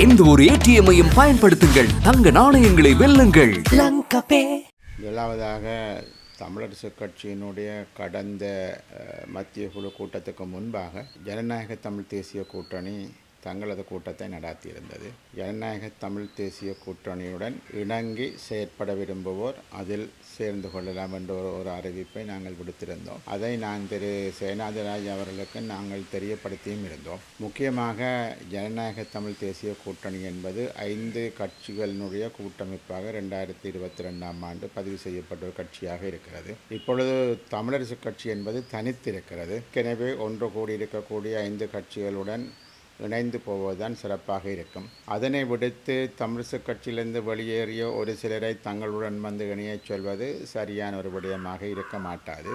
எந்த ஒரு ஏடிஎம்மையும் பயன்படுத்துங்கள். தங்க நாணயங்களை வெல்லுங்கள். முதலாவதாக தமிழரசு கட்சியினுடைய கடந்த மத்திய குழு கூட்டத்துக்கு முன்பாக ஜனநாயக தமிழ் தேசிய கூட்டணி தங்களது கூட்டத்தை நடாத்தியிருந்தது. ஜனநாயக தமிழ் தேசிய கூட்டணியுடன் இணங்கி செயற்பட விரும்புவோர் அதில் சேர்ந்து கொள்ளலாம் என்ற ஒரு ஒரு அறிவிப்பை நாங்கள் விடுத்திருந்தோம் அதை நான் திரு. சேனாதிராஜ் அவர்களுக்கு நாங்கள் தெரியப்படுத்தியும் இருந்தோம். முக்கியமாக ஜனநாயக தமிழ் தேசிய கூட்டணி என்பது ஐந்து கட்சிகளினுடைய கூட்டமைப்பாக ரெண்டாயிரத்தி இருபத்தி ரெண்டாம் ஆண்டு பதிவு செய்யப்பட்ட ஒரு கட்சியாக இருக்கிறது. இப்பொழுது தமிழரசு கட்சி என்பது தனித்திருக்கிறது. எனவே ஒன்று கூடி இருக்கக்கூடிய ஐந்து கட்சிகளுடன் இணைந்து போவதுதான் சிறப்பாக இருக்கும். அதனை விடுத்து தமிழிசு கட்சியிலிருந்து வெளியேறிய ஒரு சிலரை தங்களுடன் வந்து இணையச் சொல்வது சரியான ஒரு விடயமாக இருக்க மாட்டாது.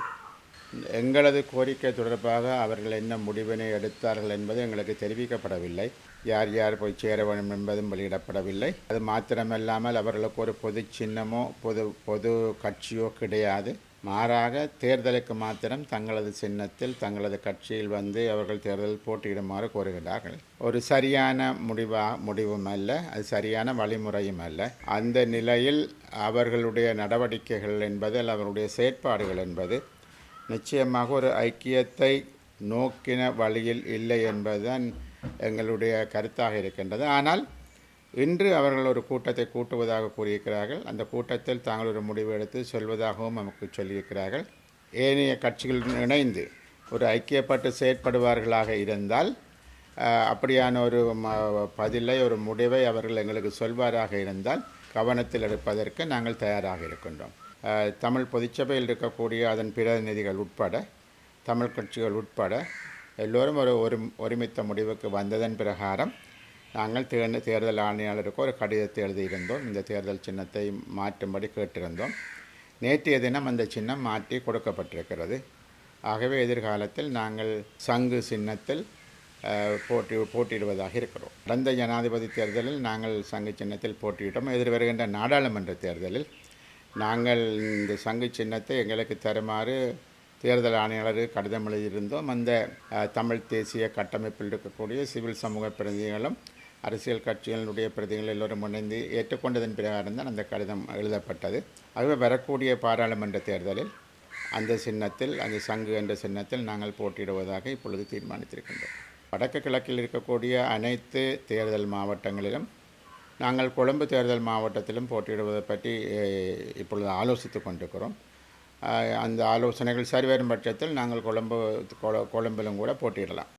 எங்களது கோரிக்கை தொடர்பாக அவர்கள் என்ன முடிவினை எடுத்தார்கள் என்பது எங்களுக்கு தெரிவிக்கப்படவில்லை. யார் யார் போய் சேர வேண்டும் என்பதும் வெளியிடப்படவில்லை. அது மாத்திரமல்லாமல் அவர்களுக்கு ஒரு பொது சின்னமோ பொது பொது கட்சியோ கிடையாது. மாறாக தேர்தலுக்கு மாத்திரம் தங்களது சின்னத்தில் தங்களது கட்சியில் வந்து அவர்கள் தேர்தலில் போட்டியிடுமாறு கோருகிறார்கள் ஒரு சரியான முடிவா முடிவும் அல்ல அது சரியான வழிமுறையும் அல்ல அந்த நிலையில் அவர்களுடைய நடவடிக்கைகள் என்பது அல்ல அவர்களுடைய செயற்பாடுகள் என்பது நிச்சயமாக ஒரு ஐக்கியத்தை நோக்கின வழியில் இல்லை என்பதுதான் எங்களுடைய கருத்தாக இருக்கின்றது. ஆனால் இன்று அவர்கள் ஒரு கூட்டத்தை கூட்டுவதாக கூறியிருக்கிறார்கள். அந்த கூட்டத்தில் தாங்கள் ஒரு முடிவு எடுத்து சொல்வதாகவும் நமக்கு சொல்லியிருக்கிறார்கள். ஏனைய கட்சிகளுடன் இணைந்து ஒரு ஐக்கியப்பட்டு செயற்படுவார்களாக இருந்தால் அப்படியான ஒரு பதிலை ஒரு முடிவை அவர்கள் எங்களுக்கு சொல்வாராக இருந்தால் கவனத்தில் எடுப்பதற்கு நாங்கள் தயாராக இருக்கின்றோம். தமிழ் பொதுச்சபையில் இருக்கக்கூடிய அதன் பிரதிநிதிகள் உட்பட தமிழ் கட்சிகள் உட்பட எல்லோரும் ஒரு ஒரு ஒருமித்த முடிவுக்கு வந்ததன் பிரகாரம் நாங்கள் தேர்ந்த தேர்தல் ஆணையாளருக்கு ஒரு கடிதத்தை எழுதியிருந்தோம். இந்த தேர்தல் சின்னத்தை மாற்றும்படி கேட்டிருந்தோம். நேற்றைய தினம் அந்த சின்னம் மாற்றி கொடுக்கப்பட்டிருக்கிறது. ஆகவே எதிர்காலத்தில் நாங்கள் சங்கு சின்னத்தில் போட்டி போட்டியிடுவதாக இருக்கிறோம். கடந்த ஜனாதிபதி தேர்தலில் நாங்கள் சங்கு சின்னத்தில் போட்டியிட்டோம். எதிர்வருகின்ற நாடாளுமன்ற தேர்தலில் நாங்கள் இந்த சங்கு சின்னத்தை எங்களுக்கு தருமாறு தேர்தல் ஆணையாளர் கடிதம் எழுதியிருந்தோம். அந்த தமிழ் தேசிய கட்டமைப்பில் இருக்கக்கூடிய சிவில் சமூக பிரதிநிதிகளும் அரசியல் கட்சிகளினுடைய பிரதிகள் எல்லோரும் இணைந்து ஏற்றுக்கொண்டதன் பிரகாரம் தான் அந்த கடிதம் எழுதப்பட்டது. ஆகவே வரக்கூடிய பாராளுமன்ற தேர்தலில் அந்த சின்னத்தில் அந்த சங்கு என்ற சின்னத்தில் நாங்கள் போட்டியிடுவதாக இப்பொழுது தீர்மானித்திருக்கின்றோம். வடக்கு கிழக்கில் இருக்கக்கூடிய அனைத்து தேர்தல் மாவட்டங்களிலும் நாங்கள் கொழும்பு தேர்தல் மாவட்டத்திலும் போட்டியிடுவதை பற்றி இப்பொழுது ஆலோசித்து கொண்டிருக்கிறோம். அந்த ஆலோசனைகள் சரிவரும் பட்சத்தில் நாங்கள் கொழும்பு கொழ- கொழும்பிலும் கூட போட்டியிடலாம்.